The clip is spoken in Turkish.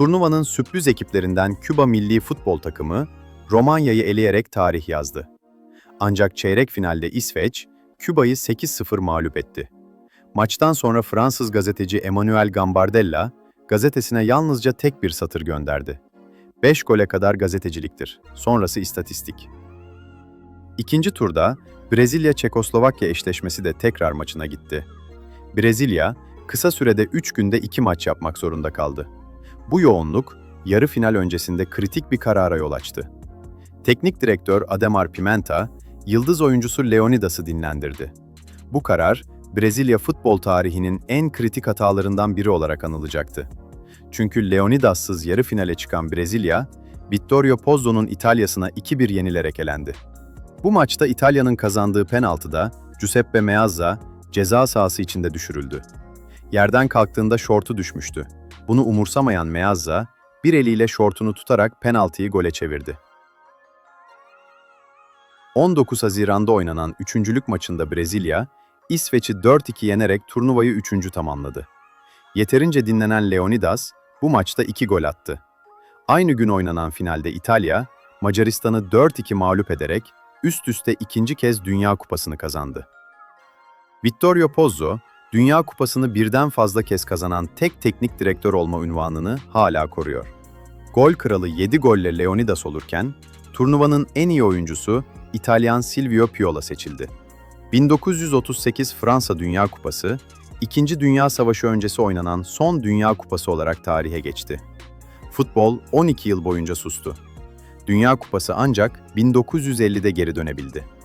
Turnuvanın sürpriz ekiplerinden Küba milli futbol takımı Romanya'yı eleyerek tarih yazdı. Ancak çeyrek finalde İsveç, Küba'yı 8-0 mağlup etti. Maçtan sonra Fransız gazeteci Emmanuel Gambardella, gazetesine yalnızca tek bir satır gönderdi. 5 gole kadar gazeteciliktir, sonrası istatistik. İkinci turda Brezilya-Çekoslovakya eşleşmesi de tekrar maçına gitti. Brezilya, kısa sürede 3 günde 2 maç yapmak zorunda kaldı. Bu yoğunluk, yarı final öncesinde kritik bir karara yol açtı. Teknik direktör Ademar Pimenta, yıldız oyuncusu Leonidas'ı dinlendirdi. Bu karar, Brezilya futbol tarihinin en kritik hatalarından biri olarak anılacaktı. Çünkü Leonidas'sız yarı finale çıkan Brezilya, Vittorio Pozzo'nun İtalya'sına 2-1 yenilerek elendi. Bu maçta İtalya'nın kazandığı penaltıda Giuseppe Meazza ceza sahası içinde düşürüldü. Yerden kalktığında şortu düşmüştü. Bunu umursamayan Meazza, bir eliyle şortunu tutarak penaltıyı gole çevirdi. 19 Haziran'da oynanan üçüncülük maçında Brezilya, İsveç'i 4-2 yenerek turnuvayı üçüncü tamamladı. Yeterince dinlenen Leonidas, bu maçta 2 gol attı. Aynı gün oynanan finalde İtalya, Macaristan'ı 4-2 mağlup ederek üst üste ikinci kez Dünya Kupası'nı kazandı. Vittorio Pozzo, Dünya Kupası'nı birden fazla kez kazanan tek teknik direktör olma unvanını hala koruyor. Gol kralı 7 golle Leonidas olurken, turnuvanın en iyi oyuncusu İtalyan Silvio Piola seçildi. 1938 Fransa Dünya Kupası, İkinci Dünya Savaşı öncesi oynanan son Dünya Kupası olarak tarihe geçti. Futbol 12 yıl boyunca sustu. Dünya Kupası ancak 1950'de geri dönebildi.